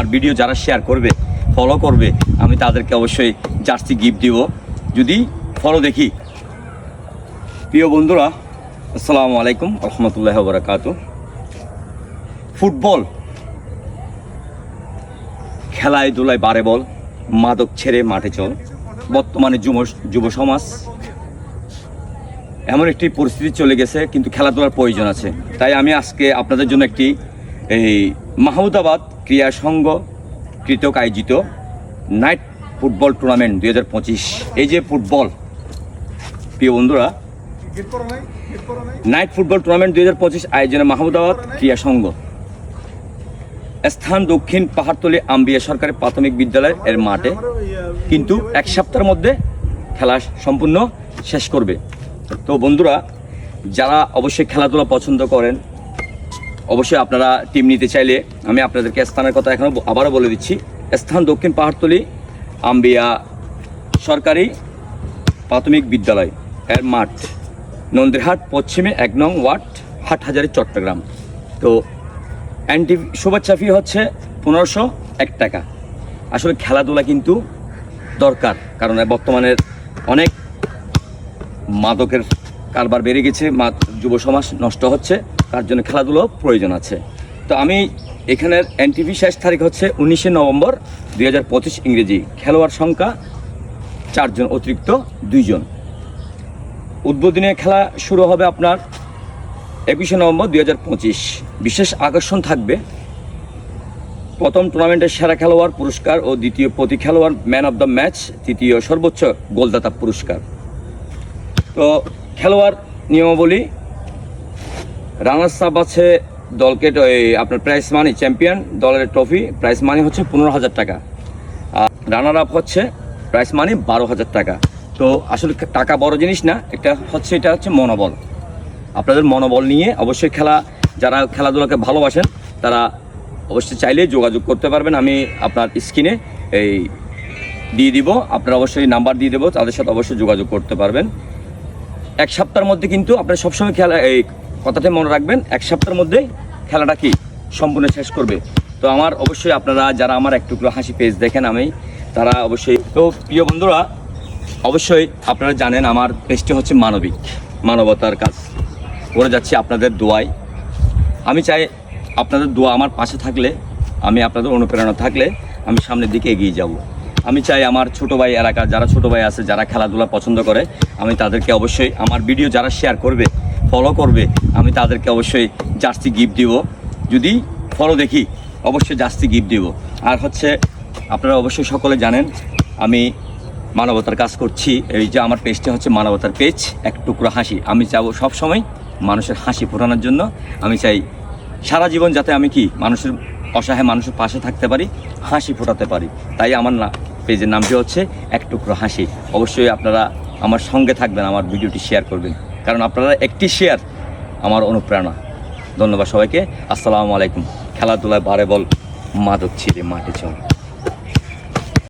আমার ভিডিও যারা শেয়ার করবে ফলো করবে, আমি তাদেরকে অবশ্যই জার্সি গিফট দিব। যদি ফলো দেখি। প্রিয় বন্ধুরা, আসসালামু আলাইকুম, রহমতুল্লাহ বরাকাত ফুটবল। খেলায় দুলায় বারে বল, মাদক ছেড়ে মাঠে চল। বর্তমানে যুব যুব সমাজ এমন একটি পরিস্থিতি চলে গেছে, কিন্তু খেলাধুলার প্রয়োজন আছে। তাই আমি আজকে আপনাদের জন্য একটি এই মাহমুদাবাদ ক্রীড়া সংঘ কৃতক আয়োজিত নাইট ফুটবল টুর্নামেন্ট দুই হাজার পঁচিশ। এই যে ফুটবল, প্রিয় বন্ধুরা, নাইট ফুটবল টুর্নামেন্ট দুই হাজার পঁচিশ আয়োজনে মাহমুদাবাদ ক্রীড়া সংঘ স্থান দক্ষিণ পাহাড়তলি আম্বিয়া সরকারি প্রাথমিক বিদ্যালয় এর মাঠে। কিন্তু এক সপ্তাহের মধ্যে খেলা সম্পূর্ণ শেষ করবে। তো বন্ধুরা, যারা অবশ্যই খেলাধুলা পছন্দ করেন অবশ্যই আপনারা টিম নিতে চাইলে আমি আপনাদেরকে স্থানের কথা এখনও আবারও বলে দিচ্ছি। স্থান দক্ষিণ পাহাড়তলি, আম্বিয়া সরকারি প্রাথমিক বিদ্যালয় এর মাঠ। নন্দীরহাট, পশ্চিমে এক নং ওয়ার্ড, হাটহাজারি, চট্টগ্রাম। তো অ্যান্টি শুভেচ্ছা ফি হচ্ছে পনেরোশো এক টাকা। আসলে খেলাধুলা কিন্তু দরকার, কারণ বর্তমানের অনেক মাদকের কারবার বেড়ে গেছে, মা- যুব সমাজ নষ্ট হচ্ছে, তার জন্য খেলাধুলো প্রয়োজন আছে। তো আমি এখানের এনটিভি শেষ তারিখ হচ্ছে উনিশে নভেম্বর দুই হাজার পঁচিশ ইংরেজি, খেলোয়াড় সংখ্যা চারজন অতিরিক্ত দুইজন। উদ্বোধনী খেলা শুরু হবে আপনার একুশে নভেম্বর দুই বিশেষ আকর্ষণ থাকবে। প্রথম টুর্নামেন্টের সেরা খেলোয়াড় পুরস্কার ও দ্বিতীয় প্রতি খেলোয়াড় ম্যান অফ দ্য ম্যাচ, তৃতীয় সর্বোচ্চ গোলদাতা পুরস্কার। তো খেলোয়াড় নিয়মাবলী। রানার্স আপ আছে দলকে আপনার প্রাইস মানি চ্যাম্পিয়ন দলের ট্রফি প্রাইস মানি হচ্ছে পনেরো হাজার টাকা। আর রানার আপ হচ্ছে প্রাইস মানি বারো হাজার টাকা। তো আসলে টাকা বড় জিনিস না, একটা হচ্ছে এটা হচ্ছে মনোবল। আপনাদের মনোবল নিয়ে অবশ্যই খেলা, যারা খেলাধুলাকে ভালোবাসেন, তারা অবশ্যই চাইলে যোগাযোগ করতে পারবেন। আমি আপনার স্ক্রিনে এই দিয়ে দিব, আপনারা অবশ্যই নাম্বার দিয়ে দেবো, তাদের সাথে অবশ্যই যোগাযোগ করতে পারবেন। এক সপ্তাহের মধ্যে কিন্তু আপনারা সবসময় খেলা, এই কথাটা মনে রাখবেন, এক সপ্তাহের মধ্যে খেলাটা কি সম্পূর্ণ শেষ করবে। তো আমার অবশ্যই আপনারা যারা আমার এক টুকরো হাসি পেজ দেখেন আমি, তারা অবশ্যই, তো প্রিয় বন্ধুরা, অবশ্যই আপনারা জানেন আমার পেজটি হচ্ছে মানবিক, মানবতার কাজ। করে যাচ্ছি আপনাদের দোয়ায়। আমি চাই আপনাদের দোয়া আমার পাশে থাকলে, আমি আপনাদের অনুপ্রেরণা থাকলে আমি সামনের দিকে এগিয়ে যাব। আমি চাই আমার ছোট ভাই এলাকা যারা ছোট ভাই আছে, যারা খেলাধুলা পছন্দ করে, আমি তাদেরকে অবশ্যই আমার ভিডিও যারা শেয়ার করবে ফলো করবে, আমি তাদেরকে অবশ্যই জার্সি গিফট দিব। যদি ফলো দেখি, অবশ্যই জার্সি গিফট দিব। আর হচ্ছে, আপনারা অবশ্যই সকলে জানেন, আমি মানবতার কাজ করছি। এই যে আমার পেজটা হচ্ছে মানবতার পেজ এক টুকরো হাসি। আমি চাবো সবসময় মানুষের হাসি ফোটানোর জন্য। আমি চাই সারা জীবন যাতে আমি কি, মানুষের অসহায় মানুষের পাশে থাকতে পারি, হাসি ফোটাতে পারি। তাই আমার না পেজের নামটি হচ্ছে এক টুকরো হাসি। অবশ্যই আপনারা আমার সঙ্গে থাকবেন, আমার ভিডিওটি শেয়ার করবেন। কারণ আপনারা একটি শেয়ার আমার অনুপ্রেরণা। ধন্যবাদ সবাইকে। আসসালামু আলাইকুম। খেলাধুলায় বারে বল মাদক ছিঁড়ে মাঠে চল।